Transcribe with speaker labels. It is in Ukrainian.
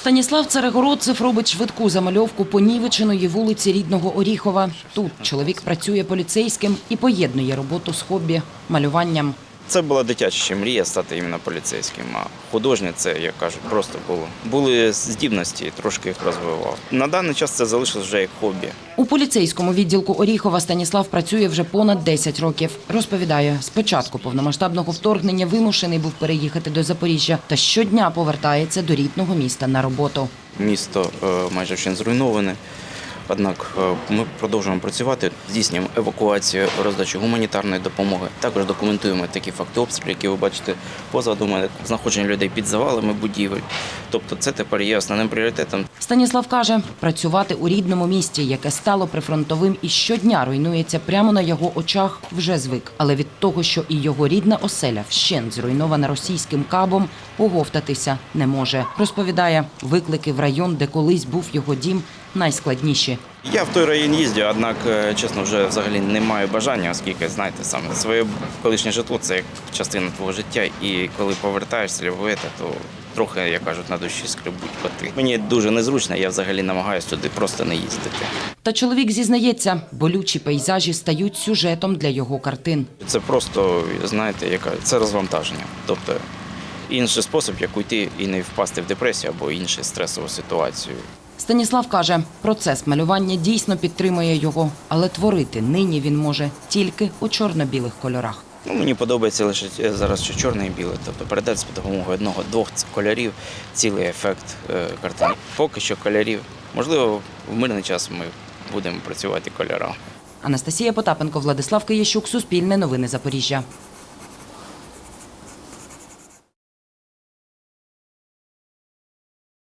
Speaker 1: Станіслав Царегородцев робить швидку замальовку понівеченої вулиці рідного Оріхова. Тут чоловік працює поліцейським і поєднує роботу з хобі малюванням.
Speaker 2: Це була дитяча ще мрія стати іменно поліцейським. А художнє це, як кажуть, просто було. Були здібності, трошки їх розвивав. На даний час це залишилось вже як хобі.
Speaker 1: У поліцейському відділку Оріхова Станіслав працює вже понад 10 років. Розповідає, з початку повномасштабного вторгнення вимушений був переїхати до Запоріжжя та щодня повертається до рідного міста на роботу.
Speaker 2: Місто е, майже ще зруйноване. Однак е, ми продовжуємо працювати, здійснюємо евакуацію, роздачу гуманітарної допомоги. Також документуємо такі факти обстрілів, які ви бачите позаду мене, знаходження людей під завалами будівель. Тобто, це тепер є основним пріоритетом.
Speaker 1: Станіслав каже, працювати у рідному місті, яке стало прифронтовим і щодня руйнується прямо на його очах, вже звик. Але від того, що і його рідна оселя вщент зруйнована російським кабом, оговтатися не може. Розповідає, виклики в район, де колись був його дім, найскладніші.
Speaker 2: Я в той район їздю, однак, е, чесно, вже взагалі не маю бажання, оскільки, знаєте, саме своє колишнє житло це як частина твого життя. І коли повертаєшся в то трохи, як кажуть, на душі скребуть коти. Мені дуже незручно, я взагалі намагаюся туди просто не їздити.
Speaker 1: Та чоловік зізнається, болючі пейзажі стають сюжетом для його картин.
Speaker 2: Це просто, знаєте, яка це розвантаження. Тобто інший спосіб, як уйти і не впасти в депресію або іншу стресову ситуацію.
Speaker 1: Станіслав каже, процес малювання дійсно підтримує його, але творити нині він може тільки у чорно-білих кольорах.
Speaker 2: Ну, мені подобається лише е, зараз що чорне і біле, тобто передати з допомогою одного двох кольорів цілий ефект е, картини. Поки що кольорів. Можливо, в мирний час ми будемо працювати кольорами.
Speaker 1: Анастасія Потапенко, Владислав Киящук, Суспільне новини Запоріжжя.